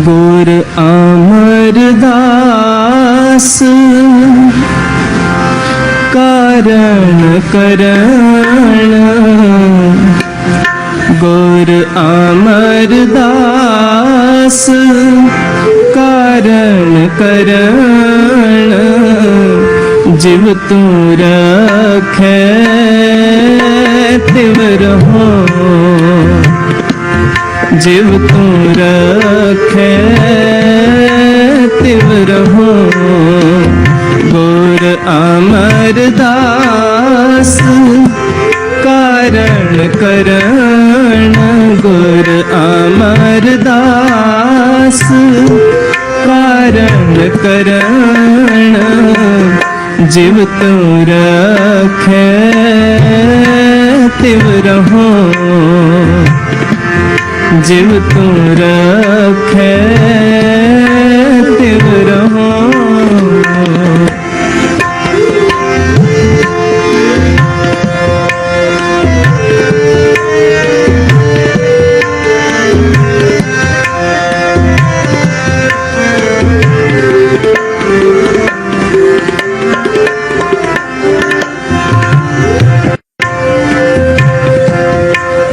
ਗੁਰ ਅਮਰਦਾਸ ਕਾਰਣ ਕਰਣ ਗੁਰ ਅਮਰਦਾਸ ਕਾਰਣ ਕਰਣ ਜਿਵ ਤੂੰ ਰਖੈ ਤਿਵ ਰਹੋ ਜਿਵ ਤੂੰ ਰਖੈ, ਤਿਵ ਰਹੋ। ਗੁਰ ਅਮਰਦਾਸ, ਕਾਰਣ ਕਰਣ ਗੁਰ ਅਮਰਦਾਸ, ਕਾਰਣ ਕਰਣ ਜਿਵ ਤੂੰ ਰਖੈ, ਤਿਵ ਰਹੋ। ਜਿਵ ਤੂੰ ਰਖੈ ਤਿਵ ਰਹੋ।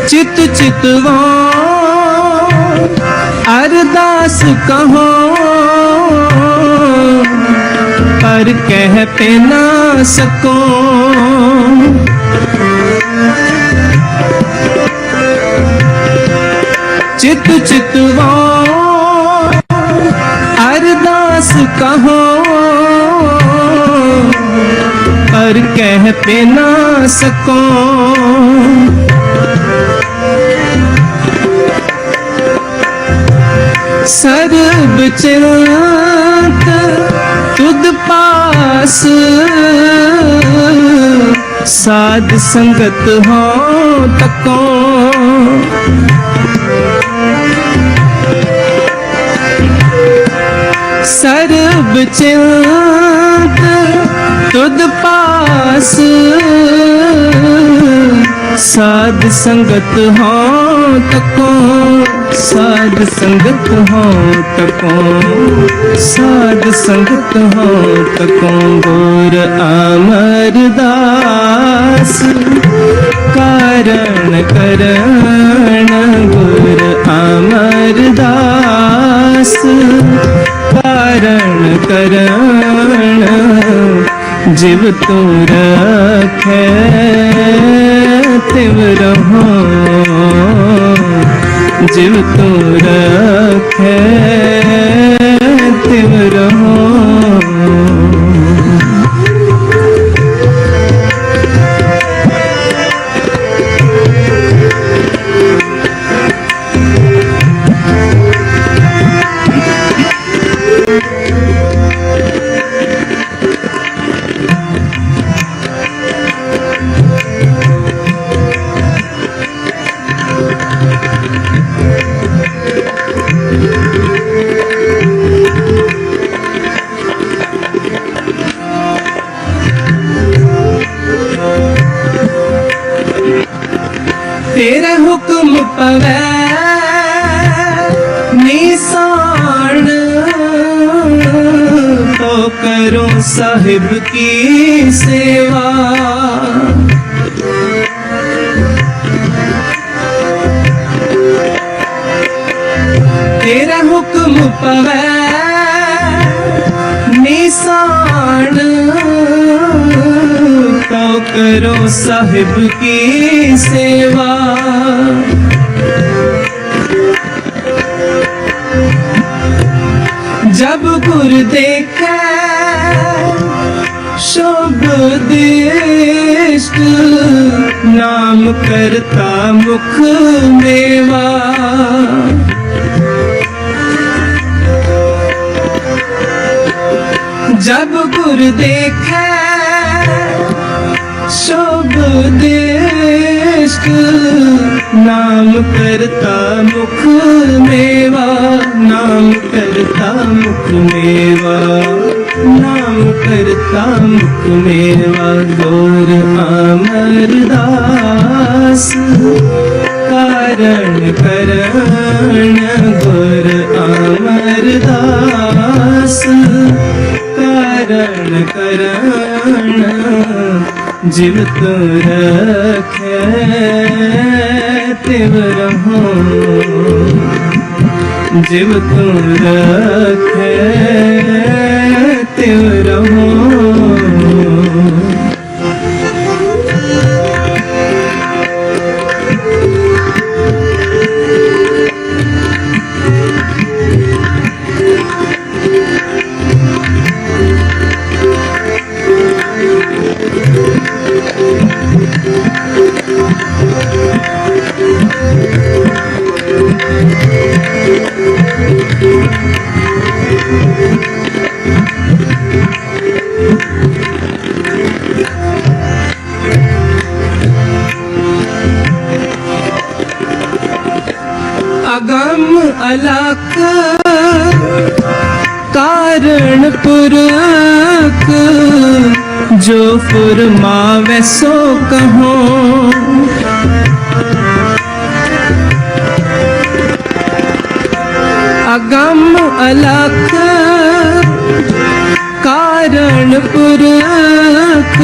ਚਿਤ ਚਿਤਵਾ ਅਰਦਾਸ ਕਹੋ, ਪਰ ਕਹਿ ਪੈ ਨਾ ਸਕੋ। ਚਿਤ ਚਿਤਵਾ, ਅਰਦਾਸ ਕਹੋ, ਪਰ ਕਹਿ ਪੈ ਨਾ ਸਕੋ। ਸਰਬ ਚਿੰਤ ਤੁਧ ਪਾਸ ਸਾਧ ਸੰਗਤ ਹੋ ਤਕੋ। ਸਰਬ ਚਿੰਤ ਤੁਧ ਪਾਸ ਸਾਧ ਸੰਗਤ ਹੋ ਤਕੋ। ਸਾਧ ਸੰਗਤ ਹੋ ਤਕੋ, ਸਾਧ ਸੰਗਤ ਹੋ ਤਕੋ, ਗੁਰ ਅਮਰਦਾਸ। ਕਾਰਣ ਕਰਣ ਗੁਰ ਅਮਰਦਾਸ। ਕਾਰਣ ਕਰਣ ਜਿਵ ਤੂੰ ਰਖੈ, ਤਿਵ ਰਹੋ ਜਿਵ ਤੂੰ ਰਖੈ ਸਾਹਿਬ ਕੀ ਸੇਵਾ? ਤੇਰਾ ਹੁਕਮ ਪਵੈ ਨਿਸਾਨ। ਤੋ ਕਰੋ ਸਾਹਿਬ ਕੀ ਸੇਵਾ? ਜਬ ਗੁਰ ਦੇਖੈ ਸ਼ੁਭ ਦਿਸ਼ਟ ਨਾਮ ਕਰਤਾ ਮੁਖ ਮੇਵਾ। ਜਬ ਗੁਰ ਦੇਖੈ, ਸ਼ੁਭ ਦੇਸ਼ਕ ਨਾਮ ਕਰਤਾ ਮੁਖ ਮੇਵਾ। ਨਾਮ ਕਰਤਾ ਮੁਖ ਮੇਵਾ। ਨਾਮ ਕਰਤਾ ਮੁਖ ਮੇਵਾ ਗੋਰ ਅਮਰਦਾਸ ਕਾਰਣ ਕਰਨ ਗੁਰ ਅਮਰਦਾਸ ਕਰਨ ਕਰਨ ਜਿਵ ਤੋ ਰਖੈ ਤਿਵ ਰਹੋ। ਜਿਵ ਤੋ ਤਿਵ ਰਹੋ ਕਾਰਣ ਪੁਰਖ ਜੋ ਫੁਰਮਾਵੇ ਸੋ ਕਹੋ। ਅਗੰਮ ਅਲਖ। ਕਾਰਣ ਪੁਰਖ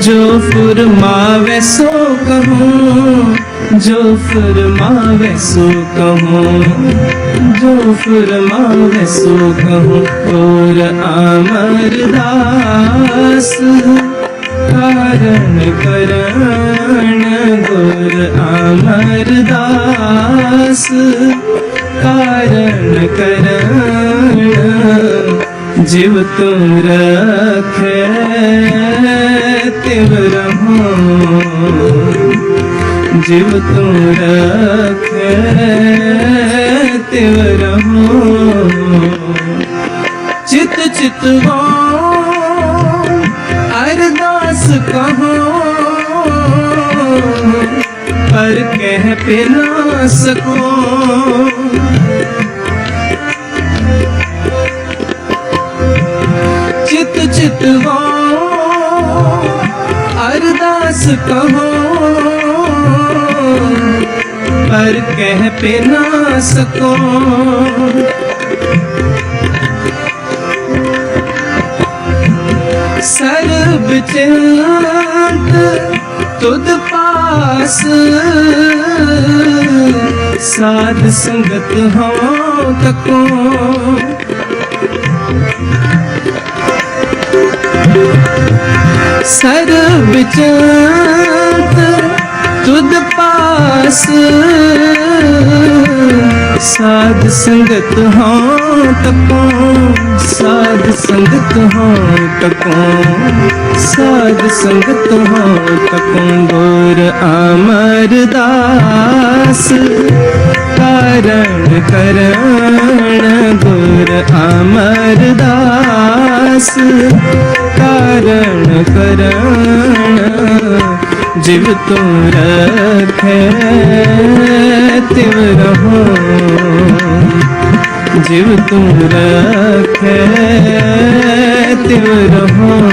ਜੋ ਫੁਰਮਾਵੇ ਸੋ ਕਹੋ। ਜੋ ਫੁਰਮਾਵੇ ਸੋ ਕਹੋ, ਜੋ ਫੁਰਮਾਵੇ ਸੋ ਕਹੋ ਔਰ ਅਮਰਦਾਸ ਕਾਰਨ ਕਰਨ ਗੁਰ ਅਮਰਦਾਸ ਕਾਰਨ ਕਰਨ ਜਿਵ ਤੁਮ ਰਖੈ, ਤਿਵ ਰਹੋ ਜਿਵ ਤੂੰ ਰਖੈ ਤਿਵ ਰਹੋ ਚਿਤ ਚਿਤ ਹੋ, ਅਰਦਾਸ ਕਹੋ। ਪਰ ਕਹਿ ਪੇ ਸਕੋ। ਚਿਤ ਚਿਤ ਹੋ, ਅਰਦਾਸ ਕਹੋ। ਪਰ ਕਹਿ ਪੇ ਨਾ ਸਕੋ ਸਰਬ ਚਿੰਤ ਤੁਧ ਪਾਸ। ਸਾਧ ਸੰਗਤ ਹੋ ਤਕੋ। ਸਰਬ ਚਿੰਤ ਤੁਧ ਪਾਸ ਸਾਧ ਸੰਗਤ ਹੋ ਤਕੋ ਸਾਧ ਸੰਗਤ ਹੋ ਤਕੋ ਸਾਧ ਸੰਗਤ ਹੋ ਤਕੋ ਗੁਰ ਅਮਰਦਾਸ। ਕਾਰਣ ਕਰਨ ਗੁਰ ਅਮਰਦਾਸ। ਕਾਰਣ ਕਰਨ ਜਿਵ ਤੂੰ ਰਖੈ, ਤਿਵ ਰਹੋ। ਜਿਵ ਤੂੰ ਰਖੈ, ਤਿਵ ਰਹੋ।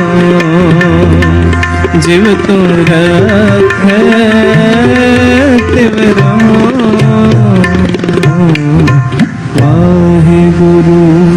ਜਿਵ ਤੂੰ ਰਖੈ, ਤਿਵ ਰਹੋ। ਵਾਹਿਗੁਰੂ